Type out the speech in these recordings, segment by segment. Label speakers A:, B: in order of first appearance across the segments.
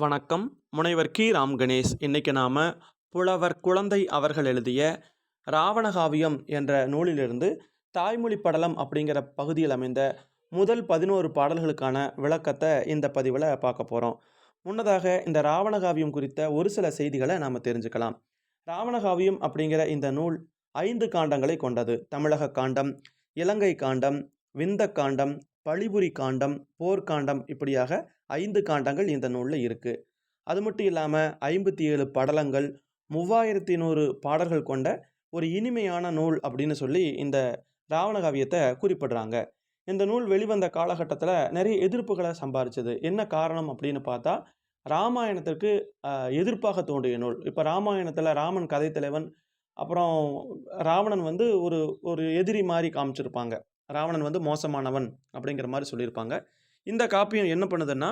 A: வணக்கம். முனைவர் கி. ராம் கணேஷ். இன்னைக்கு நாம் புலவர் குழந்தை அவர்கள் எழுதிய ராவணகாவியம் என்ற நூலிலிருந்து தாய்மொழி படலம் அப்படிங்கிற பகுதியில் அமைந்த முதல் பதினோரு பாடல்களுக்கான விளக்கத்தை இந்த பதிவில் பார்க்க போகிறோம் முன்னதாக இந்த ராவணகாவியம் குறித்த ஒரு சில செய்திகளை நாம் தெரிஞ்சுக்கலாம். ராவணகாவியம் அப்படிங்கிற இந்த நூல் ஐந்து காண்டங்களை கொண்டது. தமிழக காண்டம் இலங்கை காண்டம் விந்த காண்டம் பழிபுரி காண்டம் போர்க்காண்டம் இப்படியாக ஐந்து காண்டங்கள் இந்த நூலில் இருக்குது அது மட்டும் இல்லாமல் ஐம்பத்தி ஏழு படலங்கள் மூவாயிரத்தி நூறு பாடல்கள் கொண்ட ஒரு இனிமையான நூல் அப்படின்னு சொல்லி இந்த ராவணகாவியத்தை குறிப்பிடுறாங்க. இந்த நூல் வெளிவந்த காலகட்டத்தில் நிறைய எதிர்ப்புகளை சம்பாரிச்சது. என்ன காரணம் அப்படின்னு பார்த்தா ராமாயணத்திற்கு எதிர்ப்பாக தோன்றிய நூல். இப்போ ராமாயணத்தில் ராமன் கதை தலைவன் அப்புறம் ராவணன் வந்து ஒரு ஒரு எதிரி மாதிரி காமிச்சிருப்பாங்க. ராவணன் வந்து மோசமானவன் அப்படிங்கிற மாதிரி சொல்லியிருப்பாங்க. இந்த காப்பியம் என்ன பண்ணுதுன்னா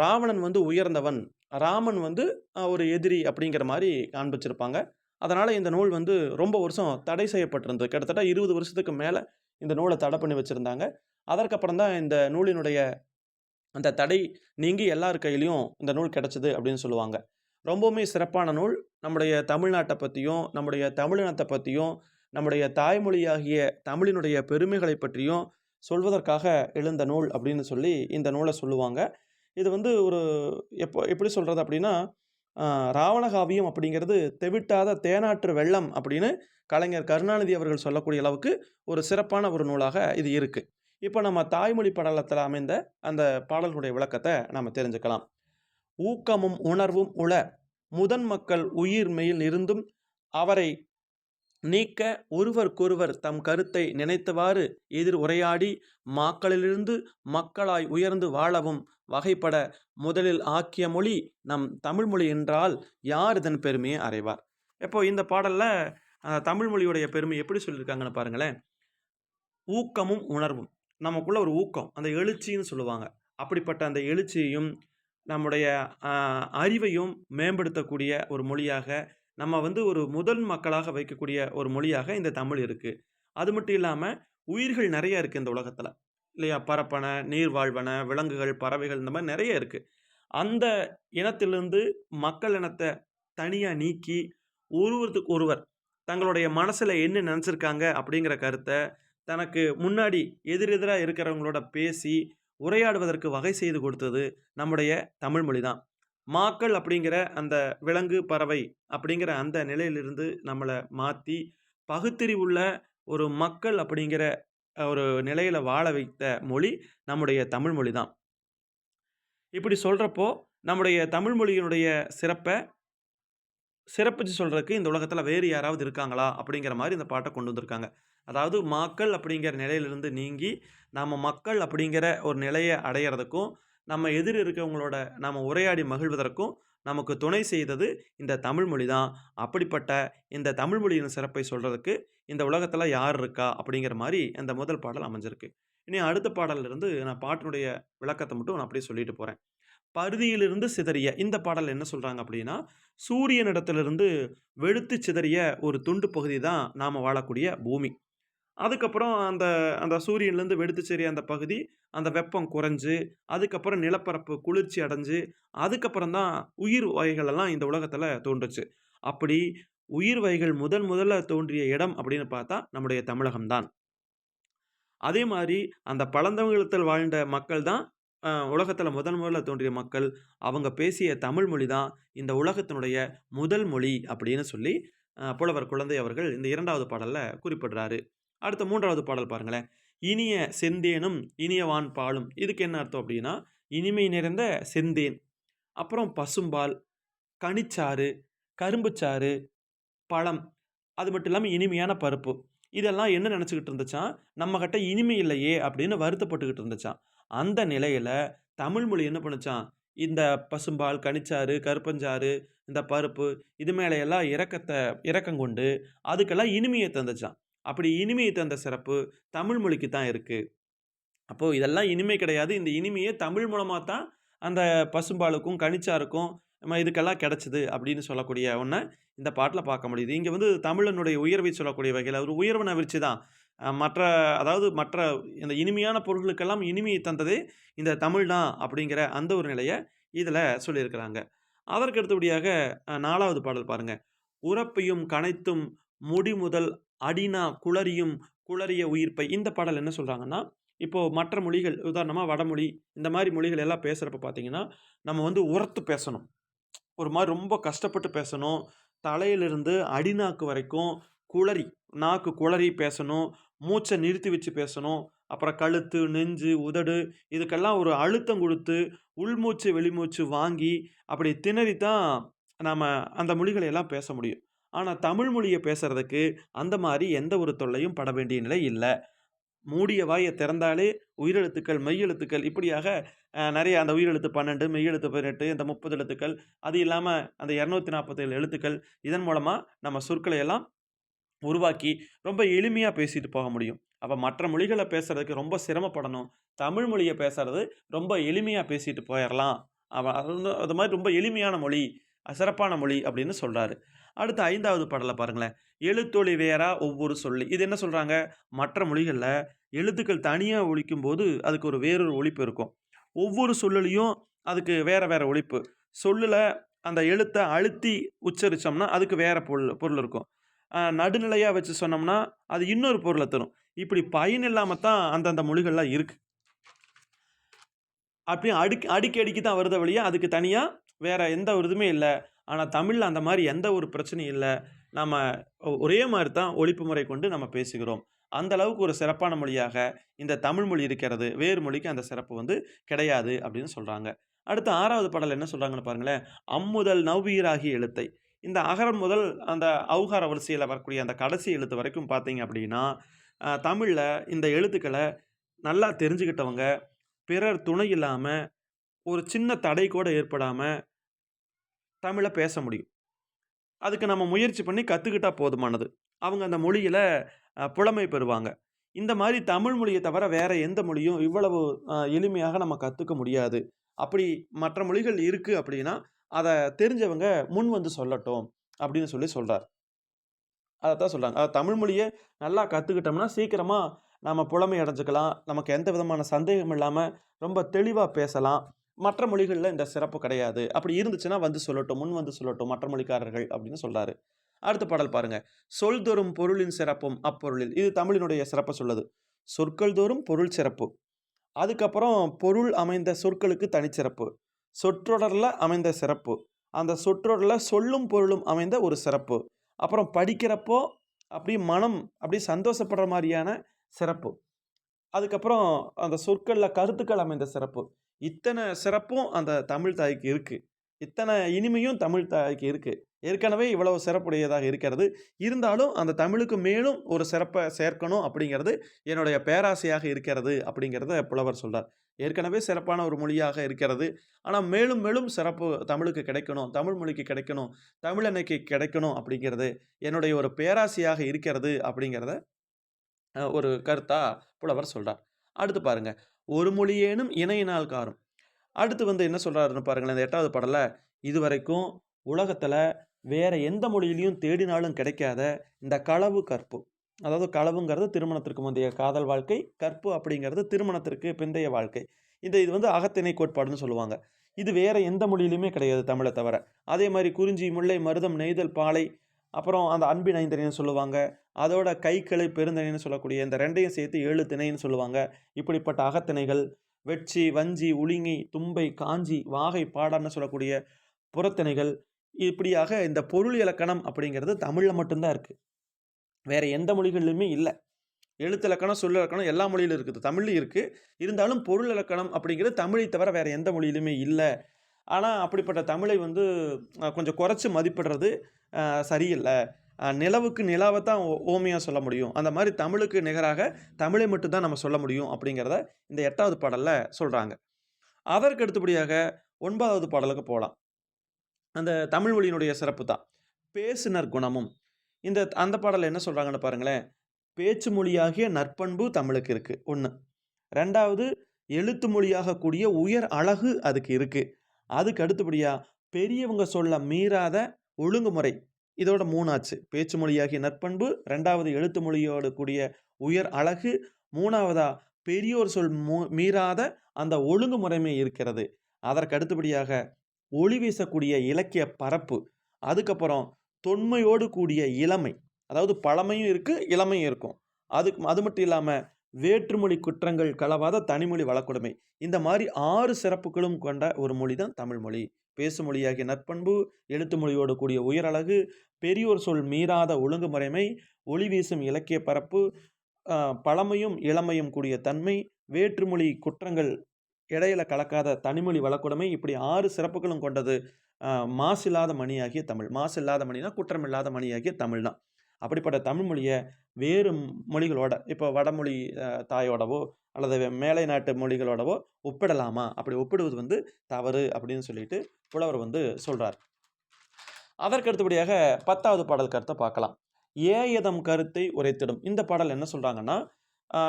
A: ராவணன் வந்து உயர்ந்தவன். ராமன் வந்து ஒரு எதிரி அப்படிங்கிற மாதிரி காண்பிச்சிருப்பாங்க. அதனால் இந்த நூல் வந்து ரொம்ப வருஷம் தடை செய்யப்பட்டிருந்தது. கிட்டத்தட்ட இருபது வருஷத்துக்கு மேலே இந்த நூலை தடை பண்ணி வச்சுருந்தாங்க. அதற்கப்புறம் தான் இந்த நூலினுடைய அந்த தடை நீங்கி எல்லார் கையிலையும் இந்த நூல் கிடச்சிது அப்படின்னு சொல்லுவாங்க. ரொம்பவுமே சிறப்பான நூல். நம்முடைய தமிழ்நாட்டை பற்றியும் நம்முடைய தமிழினத்தை பற்றியும் நம்முடைய தாய்மொழியாகிய தமிழினுடைய பெருமைகளை பற்றியும் சொல்வதற்காக எழுந்த நூல் அப்படின்னு சொல்லி இந்த நூலை சொல்லுவாங்க. இது வந்து ஒரு எப்போ எப்படி சொல்கிறது அப்படின்னா ராவணகாவியம் அப்படிங்கிறது தெவிட்டாத தேனாற்று வெள்ளம் அப்படின்னு கலைஞர் கருணாநிதி அவர்கள் சொல்லக்கூடிய அளவுக்கு ஒரு சிறப்பான ஒரு நூலாக இது இருக்குது இப்போ நம்ம தாய்மொழி படலத்தில் அமைந்த அந்த பாடல்களுடைய விளக்கத்தை நாம் தெரிஞ்சுக்கலாம். ஊக்கமும் உணர்வும் உள முதன் மக்கள் உயிர் மெயில் இருந்தும் அவரை நீக்க ஒருவருக்கொருவர் தம் கருத்தை நினைத்தவாறு எதிர் உரையாடி மாக்களிலிருந்து மக்களாய் உயர்ந்து வாழவும் வகைப்பட முதலில் ஆக்கிய மொழி நம் தமிழ் மொழி என்றால் யார் இதன் பெருமையை அறைவார்? இப்போ இந்த பாடலில் தமிழ் மொழியுடைய பெருமை எப்படி சொல்லியிருக்காங்கன்னு பாருங்களேன். ஊக்கமும் உணர்வும். நமக்குள்ள ஒரு ஊக்கம் அந்த எழுச்சின்னு சொல்லுவாங்க. அப்படிப்பட்ட அந்த எழுச்சியையும் நம்முடைய அறிவையும் மேம்படுத்தக்கூடிய ஒரு மொழியாக நம்ம வந்து ஒரு முதல் மக்களாக வைக்கக்கூடிய ஒரு மொழியாக இந்த தமிழ் இருக்குது அது மட்டும் இல்லாமல் உயிர்கள் நிறைய இருக்குது இந்த உலகத்தில். இல்லையா? பரப்பனை நீர் வாழ்வன விலங்குகள் பறவைகள் இந்த மாதிரி நிறைய இருக்குது அந்த இனத்திலிருந்து மக்கள் இனத்தை தனியாக நீக்கி ஒருவருக்கு ஒருவர் தங்களுடைய மனசில் என்ன நினச்சிருக்காங்க அப்படிங்கிற கருத்தை தனக்கு முன்னாடி எதிரெதிராக இருக்கிறவங்களோட பேசி உரையாடுவதற்கு வகை செய்து கொடுத்தது நம்முடைய தமிழ் மொழி தான். மாக்கள் அப்படிங்கிற அந்த விலங்கு பறவை அப்படிங்கிற அந்த நிலையிலிருந்து நம்மளை மாற்றி பகுத்தறிவுள்ள ஒரு மக்கள் அப்படிங்கிற ஒரு நிலையில் வாழ வைத்த மொழி நம்முடைய தமிழ் மொழி தான். இப்படி சொல்கிறப்போ நம்முடைய தமிழ் மொழியினுடைய சிறப்பை சிறப்பிச்சு சொல்கிறதுக்கு இந்த உலகத்தில் வேறு யாராவது இருக்காங்களா அப்படிங்கிற மாதிரி இந்த பாட்டை கொண்டு வந்திருக்காங்க. அதாவது மாக்கள் அப்படிங்கிற நிலையிலிருந்து நீங்கி நாம் மக்கள் அப்படிங்கிற ஒரு நிலையை அடையிறதுக்கும் நம்ம எதிர் இருக்கவங்களோட நம்ம உரையாடி மகிழ்வதற்கும் நமக்கு துணை செய்தது இந்த தமிழ்மொழி தான். அப்படிப்பட்ட இந்த தமிழ்மொழியின் சிறப்பை சொல்கிறதுக்கு இந்த உலகத்தில் யார் இருக்கா? அப்படிங்கிற மாதிரி இந்த முதல் பாடல் அமைஞ்சிருக்கு. இனி அடுத்த பாடலிருந்து இருந்து நான் பாட்டினுடைய விளக்கத்தை மட்டும் நான் அப்படியே சொல்லிட்டு போகிறேன் பருதியிலிருந்து சிதறிய இந்த பாடல் என்ன சொல்கிறாங்க அப்படின்னா சூரியனிடத்திலிருந்து வெளுத்து சிதறிய ஒரு துண்டு பகுதி தான் நாம் வாழக்கூடிய பூமி. அதுக்கப்புறம் அந்த அந்த சூரியன்லேருந்து வெடித்து சரி அந்த பகுதி அந்த வெப்பம் குறைஞ்சு அதுக்கப்புறம் நிலப்பரப்பு குளிர்ச்சி அடைஞ்சு அதுக்கப்புறம் தான் உயிர் வகைகள் எல்லாம் இந்த உலகத்தில் தோன்றுச்சு. அப்படி உயிர் வகைகள் முதன் முதல்ல தோன்றிய இடம் அப்படின்னு பார்த்தா நம்முடைய தமிழகம் தான். அதே மாதிரி அந்த பழந்தமிழத்தில் வாழ்ந்த மக்கள் தான் உலகத்தில் முதன் முதல்ல தோன்றிய மக்கள். அவங்க பேசிய தமிழ் மொழி தான் இந்த உலகத்தினுடைய முதல் மொழி அப்படின்னு சொல்லி புலவர் குழந்தை அவர்கள் இந்த இரண்டாவது பாடலில் குறிப்பிடுறாரு. அடுத்த மூன்றாவது பாடல் பாருங்களேன். இனிய செந்தேனும் இனியவான் பாலும். இதுக்கு என்ன அர்த்தம் அப்படின்னா இனிமை நிறைந்த செந்தேன். அப்புறம் பசும்பால் கனிச்சாறு கரும்புச்சாறு பழம். அது மட்டும் இல்லாமல் இனிமையான பருப்பு. இதெல்லாம் என்ன நினச்சிக்கிட்டு இருந்துச்சான்? நம்மக்கிட்ட இனிமை இல்லையே அப்படின்னு வருத்தப்பட்டுக்கிட்டு இருந்துச்சான். அந்த நிலையில் தமிழ் மொழி என்ன பண்ணுச்சான்? இந்த பசும்பால் கனிச்சாறு கருப்பஞ்சாறு இந்த பருப்பு இது மேலே எல்லாம் இறக்கம் கொண்டு அதுக்கெல்லாம் இனிமையை தந்துச்சான். அப்படி இனிமையை தந்த சிறப்பு தமிழ் மொழிக்கு தான் இருக்குது அப்போது இதெல்லாம் இனிமை கிடையாது. இந்த இனிமையை தமிழ் மூலமாக தான் அந்த பசும்பாலுக்கும் கனிச்சாருக்கும் நம்ம இதுக்கெல்லாம் கிடச்சிது அப்படின்னு சொல்லக்கூடிய ஒன்றை இந்த பாட்டில் பார்க்க முடியுது. இங்கே வந்து தமிழனுடைய உயர்வை சொல்லக்கூடிய வகையில் ஒரு உயர்வு விரிச்சு தான். மற்ற அதாவது மற்ற இந்த இனிமையான பொருட்களுக்கெல்லாம் இனிமையை தந்ததே இந்த தமிழ் தான் அப்படிங்கிற அந்த ஒரு நிலையை இதில் சொல்லியிருக்கிறாங்க. அதற்கு அடுத்தபடியாக நாலாவது பாடல் பாருங்கள் உறப்பையும் கனைத்தும் முடி முதல் அடினா குளரியும் குளரிய உயிர்ப்பை" இந்த பாடல் என்ன சொல்கிறாங்கன்னா இப்போது மற்ற மொழிகள் உதாரணமாக வடமொழி, இந்த மாதிரி மொழிகள் எல்லாம் பேசுகிறப்ப பார்த்தீங்கன்னா, நம்ம வந்து உரத்து பேசணும். ஒரு மாதிரி ரொம்ப கஷ்டப்பட்டு பேசணும். தலையிலிருந்து அடிநாக்கு வரைக்கும் குளறி, நாக்கு குளறி பேசணும். மூச்சை நிறுத்தி வச்சு பேசணும். அப்புறம் கழுத்து, நெஞ்சு, உதடு இதுக்கெல்லாம் ஒரு அழுத்தம் கொடுத்து உள்மூச்சு, வெளிமூச்சு வாங்கி, அப்படி திணறி தான் நாம் அந்த மொழிகளை எல்லாம் பேச முடியும். ஆனால் தமிழ் மொழியை பேசுறதுக்கு அந்த மாதிரி எந்த ஒரு தொல்லையும் பட வேண்டிய நிலை இல்லை மூடிய வாயை திறந்தாலே உயிரெழுத்துக்கள், மெய்யெழுத்துக்கள் இப்படியாக நிறைய அந்த உயிரெழுத்து 12, மெய்யெழுத்து 18 இந்த 30 எழுத்துக்கள். அது இல்லாமல் அந்த 247 எழுத்துக்கள். இதன் மூலமாக நம்ம சொற்களை எல்லாம் உருவாக்கி, ரொம்ப எளிமையாக பேசிட்டு போக முடியும். அப்போ மற்ற மொழிகளை பேசுறதுக்கு ரொம்ப சிரமப்படணும். தமிழ் மொழியை பேசுறது ரொம்ப எளிமையாக பேசிட்டு போயிடலாம் அவ அது வந்து அது ரொம்ப எளிமையான மொழி, சிறப்பான மொழி அப்படின்னு சொல்கிறாரு அடுத்து ஐந்தாவது பாடலை பாருங்களேன். எழுத்தொழி வேறா ஒவ்வொரு சொல்லி" இது என்ன சொல்கிறாங்க மற்ற மொழிகளில் எழுத்துக்கள் தனியாக ஒழிக்கும் போது அதுக்கு ஒரு வேறொரு ஒழிப்பு இருக்கும். ஒவ்வொரு சொல்லுலயும் அதுக்கு வேற வேறு ஒழிப்பு சொல்லில் அந்த எழுத்தை அழுத்தி உச்சரிச்சோம்னா, அதுக்கு வேறு பொருள் பொருள் இருக்கும். நடுநிலையாக வச்சு சொன்னோம்னா, அது இன்னொரு பொருளை தரும். இப்படி பயன் இல்லாமல் தான் அந்தந்த மொழிகள்லாம் இருக்குது அப்படியே அடுக்கி அடிக்கி அடிக்கி தான் வருத வழியாக அதுக்கு தனியாக வேறு எந்த ஒரு இதுவுமே இல்லை ஆனால் தமிழில் அந்த மாதிரி எந்த ஒரு பிரச்சனையும் இல்லை நம்ம ஒ ஒரே மாதிரி தான் ஒழிப்பு முறை கொண்டு நம்ம பேசுகிறோம். அந்த அளவுக்கு ஒரு சிறப்பான மொழியாக இந்த தமிழ் மொழி இருக்கிறது. வேறு மொழிக்கு அந்த சிறப்பு வந்து கிடையாது அப்படின்னு சொல்கிறாங்க அடுத்து ஆறாவது பாடல் என்ன சொல்கிறாங்கன்னு பாருங்களேன். "அம்முதல் நவ்வீராகிய எழுத்தை" இந்த அகரம் முதல் அந்த அவுகார வரிசையில் வரக்கூடிய அந்த கடைசி எழுத்து வரைக்கும் பார்த்தீங்க அப்படின்னா, தமிழில் இந்த எழுத்துக்களை நல்லா தெரிஞ்சுக்கிட்டவங்க, பிறர் துணை இல்லாமல் ஒரு சின்ன தடை கூட ஏற்படாமல் தமிழை பேச முடியும். அதுக்கு நம்ம முயற்சி பண்ணி கற்றுக்கிட்டால் போதுமானது. அவங்க அந்த மொழியில் புலமை பெறுவாங்க. இந்த மாதிரி தமிழ் மொழியை தவிர வேறு எந்த மொழியும் இவ்வளவு எளிமையாக நம்ம கற்றுக்க முடியாது. அப்படி மற்ற மொழிகள் இருக்குது அப்படின்னா, அதை தெரிஞ்சவங்க முன் வந்து சொல்லட்டும் அப்படின்னு சொல்லி சொல்கிறார் அதை தான் சொல்கிறாங்க அதை தமிழ் மொழியை நல்லா கற்றுக்கிட்டோம்னா சீக்கிரமாக நம்ம புலமை அடைஞ்சிக்கலாம் நமக்கு எந்த விதமான சந்தேகமும் இல்லாமல் ரொம்ப தெளிவாக பேசலாம். மற்ற மொழிகளில் இந்த சிறப்பு கிடையாது. அப்படி இருந்துச்சுன்னா வந்து சொல்லட்டும், முன் வந்து சொல்லட்டும் மற்ற மொழிக்காரர்கள் அப்படின்னு சொல்கிறாரு அடுத்த பாடல் பாருங்க. "சொல் தோறும் பொருளின் சிறப்பும் அப்பொருளில்" இது தமிழினுடைய சிறப்பை சொல்லுது. சொற்கள் தோறும் பொருள் சிறப்பு. அதுக்கப்புறம் பொருள் அமைந்த சொற்களுக்கு தனிச்சிறப்பு. சொற்றொடரில் அமைந்த சிறப்பு. அந்த சொற்றொடரில் சொல்லும் பொருளும் அமைந்த ஒரு சிறப்பு. அப்புறம் படிக்கிறப்போ அப்படியே மனம் அப்படியே சந்தோஷப்படுற மாதிரியான சிறப்பு. அதுக்கப்புறம் அந்த சொற்களில் கருத்துக்கள் அமைந்த சிறப்பு. இத்தனை சிறப்பும் அந்த தமிழ் தாய்க்கு இருக்குது இத்தனை இனிமையும் தமிழ் தாய்க்கு இருக்குது ஏற்கனவே இவ்வளவு சிறப்புடையதாக இருக்கிறது. இருந்தாலும் அந்த தமிழுக்கு மேலும் ஒரு சிறப்பை சேர்க்கணும் அப்படிங்கிறது என்னுடைய பேராசையாக இருக்கிறது அப்படிங்கிறத புலவர் சொல்கிறார் ஏற்கனவே சிறப்பான ஒரு மொழியாக இருக்கிறது. ஆனால் மேலும் மேலும் சிறப்பு தமிழுக்கு கிடைக்கணும், தமிழ் மொழிக்கு கிடைக்கணும், தமிழன்னைக்கு கிடைக்கணும் அப்படிங்கிறது என்னுடைய ஒரு பேராசையாக இருக்கிறது அப்படிங்கிறத ஒரு கருத்தா புலவர் சொல்றார். அடுத்து பாருங்க. "ஒரு மொழியேனும் இணையினால் காரும்" அடுத்து வந்து என்ன சொல்றாருன்னு பாருங்களேன். இந்த 8வது பாடல்ல, "இதுவரைக்கும் உலகத்துல வேற எந்த மொழியிலையும் தேடினாலும் கிடைக்காத இந்த களவு கற்பு" அதாவது களவுங்கிறது திருமணத்திற்கு முந்தைய காதல் வாழ்க்கை. கற்பு அப்படிங்கிறது திருமணத்திற்கு பிந்தைய வாழ்க்கை. இந்த இது வந்து அகத்திணை கோட்பாடுன்னு சொல்லுவாங்க. இது வேற எந்த மொழியிலுமே கிடையாது தமிழை தவிர. அதே மாதிரி குறிஞ்சி, முல்லை, மருதம், நெய்தல், பாலை, அப்புறம் அந்த அன்பின் ஐந்திணைன்னு சொல்லுவாங்க. அதோட கைக்கிளை, பெருந்திணைன்னு சொல்லக்கூடிய இந்த ரெண்டையும் சேர்த்து ஏழு திணைன்னு சொல்லுவாங்க. இப்படிப்பட்ட அகத்திணைகள், வெட்சி, வஞ்சி, உளிங்கி தும்பை, காஞ்சி, வாகை, பாடான்னு சொல்லக்கூடிய புறத்திணைகள், இப்படியாக இந்த பொருள் இலக்கணம் அப்படிங்கிறது தமிழில் மட்டும்தான் இருக்குது வேறு வேற எந்த மொழிகளிலுமே இல்லை எழுத்து இலக்கணம், சொல் இலக்கணம் எல்லா மொழியிலும் இருக்குது. தமிழ்லையும் இருக்குது இருந்தாலும் பொருள் இலக்கணம் அப்படிங்கிறது தமிழை தவிர வேறு எந்த மொழியிலுமே இல்லை ஆனால் அப்படிப்பட்ட தமிழை வந்து கொஞ்சம் குறைச்சி மதிப்பிடுறது சரியில்லை. நிலவுக்கு நிலாவை தான் ஓ சொல்ல முடியும். அந்த மாதிரி தமிழுக்கு நிகராக தமிழை மட்டும் தான் நம்ம சொல்ல முடியும் அப்படிங்கிறத இந்த எட்டாவது பாடலில் சொல்கிறாங்க அதற்கு அடுத்தபடியாக ஒன்பதாவது பாடலுக்கு போகலாம் அந்த தமிழ் மொழியினுடைய சிறப்பு தான். பேசுனர் குணமும்" இந்த அந்த பாடலை என்ன சொல்கிறாங்கன்னு பாருங்களேன். பேச்சு மொழியாகிய நற்பண்பு தமிழுக்கு இருக்குது ஒன்று ரெண்டாவது எழுத்து மொழியாக கூடிய உயர் அழகு அதுக்கு இருக்குது அதுக்கு அடுத்தபடியாக பெரியவங்க சொல்ல மீறாத ஒழுங்குமுறை. இதோட மூணாச்சு பேச்சு மொழியாகிய நற்பண்பு, ரெண்டாவது எழுத்து மொழியோடு கூடிய உயர் அழகு, மூணாவதா பெரியோர் சொல் மீறாத அந்த ஒழுங்குமுறைமை இருக்கிறது. அதற்கு அடுத்தபடியாக ஒளி வீசக்கூடிய இலக்கிய பரப்பு அதுக்கப்புறம் தொன்மையோடு கூடிய இளமை அதாவது பழமையும் இருக்குது இளமையும் இருக்கும் அதுக்கு அது மட்டும் இல்லாமல் வேற்றுமொழி குற்றங்கள் கலவாத தனிமொழி வழக்குடைமை. இந்த மாதிரி ஆறு சிறப்புகளும் கொண்ட ஒரு மொழி தான் தமிழ் மொழி பேசும் மொழியாகிய நற்பண்பு எழுத்து மொழியோடு கூடிய உயரழகு பெரியோர் சொல் மீறாத ஒழுங்குமுறைமை ஒளி வீசும் இலக்கிய பரப்பு பழமையும் இளமையும் கூடிய தன்மை வேற்றுமொழி குற்றங்கள் இடையில கலக்காத தனிமொழி வழக்குடைமை இப்படி ஆறு சிறப்புகளும் கொண்டது மாசில்லாத மணியாகிய தமிழ். மாசில்லாத மணினா குற்றமில்லாத மணியாகிய தமிழ் தான் அப்படிப்பட்ட தமிழ் மொழியை வேறு மொழிகளோட இப்போ வடமொழி தாயோடவோ அல்லது மேலை நாட்டு மொழிகளோடவோ ஒப்பிடலாமா? அப்படி ஒப்பிடுவது வந்து தவறு அப்படின்னு சொல்லிட்டு புலவர் வந்து சொல்கிறார் அதற்கு அடுத்தபடியாக பத்தாவது பாடல் கருத்தை பார்க்கலாம். ஏயதம் கருத்தை உரைத்திடும். இந்த பாடல் என்ன சொல்கிறாங்கன்னா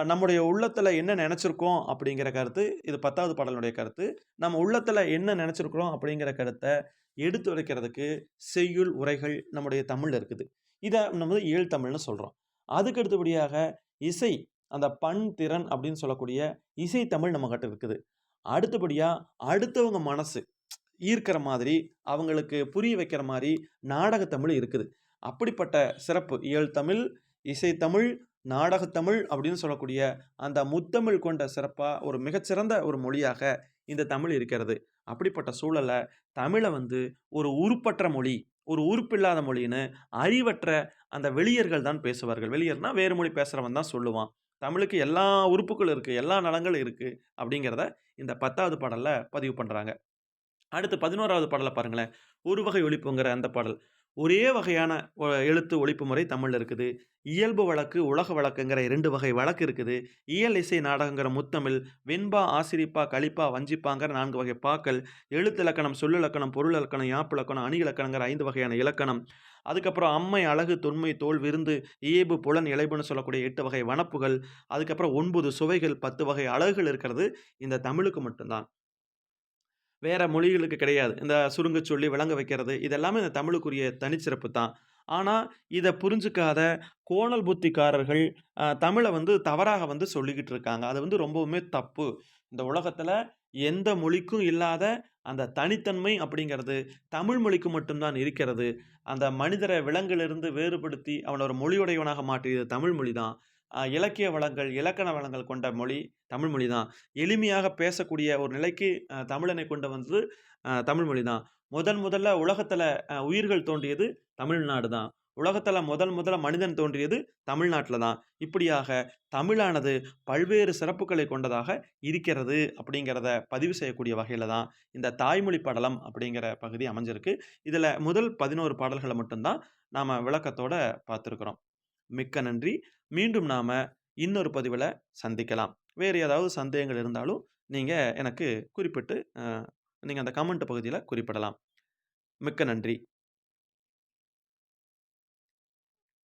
A: நம்முடைய உள்ளத்தில் என்ன நினச்சிருக்கோம் அப்படிங்கிற கருத்து இது பத்தாவது பாடலுடைய கருத்து. நம்ம உள்ளத்தில் என்ன நினச்சிருக்கிறோம் அப்படிங்கிற கருத்தை எடுத்து வைக்கிறதுக்கு செய்யுள் உரைகள் நம்முடைய தமிழில் இருக்குது. இதை நம்ம வந்து தமிழ்னு சொல்கிறோம் அதுக்கு அடுத்தபடியாக இசை அந்த பண் திறன் அப்படின்னு சொல்லக்கூடிய இசை தமிழ் நம்ம கிட்ட இருக்குது. அடுத்தபடியாக அடுத்தவங்க மனசு ஈர்க்கிற மாதிரி அவங்களுக்கு புரிய வைக்கிற மாதிரி நாடகத்தமிழ் இருக்குது. அப்படிப்பட்ட சிறப்பு இயல் தமிழ் இசைத்தமிழ் நாடகத்தமிழ் அப்படின்னு சொல்லக்கூடிய அந்த முத்தமிழ் கொண்ட சிறப்பாக ஒரு மிகச்சிறந்த ஒரு மொழியாக இந்த தமிழ் இருக்கிறது. அப்படிப்பட்ட சூழலை தமிழை வந்து ஒரு உருப்பற்ற மொழி ஒரு உறுப்பில்லாத மொழின்னு அறிவற்ற அந்த வெளியர்கள் தான் பேசுவார்கள். வெளியர்னா வேறு மொழி பேசுகிறவன் தான் சொல்லுவான். தமிழுக்கு எல்லா உறுப்புகளும் இருக்குது எல்லா நலங்களும் இருக்குது அப்படிங்கிறத இந்த பத்தாவது பாடலில் பதிவு பண்ணுறாங்க அடுத்து பதினோராவது பாடலை பாருங்களேன். ஒரு வகை ஒழிப்புங்கிற அந்த பாடல். ஒரே வகையான எழுத்து ஒழிப்பு முறை தமிழில் இருக்குது. இயல்பு வழக்கு உலக வழக்குங்கிற இரண்டு வகை வழக்கு இருக்குது. இயல் இசை நாடகங்கிற முத்தமிழ் வெண்பா ஆசிரிப்பா கழிப்பா வஞ்சிப்பாங்கிற நான்கு வகை பாக்கள் எழுத்திலக்கணம் சொல்லிலக்கணம் பொருள் இலக்கணம் யாப்பிலக்கணம் அணி இலக்கணங்கிற ஐந்து வகையான இலக்கணம். அதுக்கப்புறம் அம்மை அழகு தொன்மை தோல் விருந்து இயைபு புலன் இலைபுன்னு சொல்லக்கூடிய எட்டு வகை வனப்புகள். அதுக்கப்புறம் ஒன்பது சுவைகள் பத்து வகை அழகுகள் இருக்கிறது இந்த தமிழுக்கு மட்டும்தான். வேறு மொழிகளுக்கு கிடையாது. இந்த சுருங்க சொல்லி விளங்க வைக்கிறது இதெல்லாமே இந்த தமிழுக்குரிய தனிச்சிறப்பு தான். ஆனால் இதை புரிஞ்சுக்காத கோணல் புத்திக்காரர்கள் தமிழை வந்து தவறாக வந்து சொல்லிக்கிட்டு இருக்காங்க. அது வந்து ரொம்பவுமே தப்பு. இந்த உலகத்தில் எந்த மொழிக்கும் இல்லாத அந்த தனித்தன்மை அப்படிங்கிறது தமிழ் மொழிக்கு மட்டும்தான் இருக்கிறது. அந்த மனிதரை விலங்கிலிருந்து வேறுபடுத்தி அவனை ஒரு மொழியுடையவனாக மாற்றியது தமிழ் மொழி தான். இலக்கிய வளங்கள் இலக்கண வளங்கள் கொண்ட மொழி தமிழ் மொழி தான். எளிமையாக பேசக்கூடிய ஒரு நிலைக்கு தமிழனை கொண்டு வந்தது தமிழ்மொழி தமிழ் மொழி தான். முதன் முதல்ல உலகத்தில் உயிர்கள் தோன்றியது தமிழ்நாடு தான். உலகத்தில் முதல் முதல்ல மனிதன் தோன்றியது தமிழ்நாட்டில் தான். இப்படியாக தமிழானது பல்வேறு சிறப்புகளை கொண்டதாக இருக்கிறது அப்படிங்கிறத பதிவு செய்யக்கூடிய வகையில் தான் இந்த தாய்மொழி படலம் அப்படிங்கிற பகுதி அமைஞ்சிருக்கு. இதில் முதல் பதினோரு பாடல்களை மட்டும்தான் நாம் விளக்கத்தோட பார்த்துருக்குறோம். மிக்க நன்றி. மீண்டும் நாம் இன்னொரு பதிவில் சந்திக்கலாம். வேறு ஏதாவது சந்தேகங்கள் இருந்தாலும் நீங்கள் எனக்கு குறிப்பிட்டு நீங்கள் அந்த கமெண்ட் பகுதியில் குறிப்பிடலாம். மிக்க நன்றி.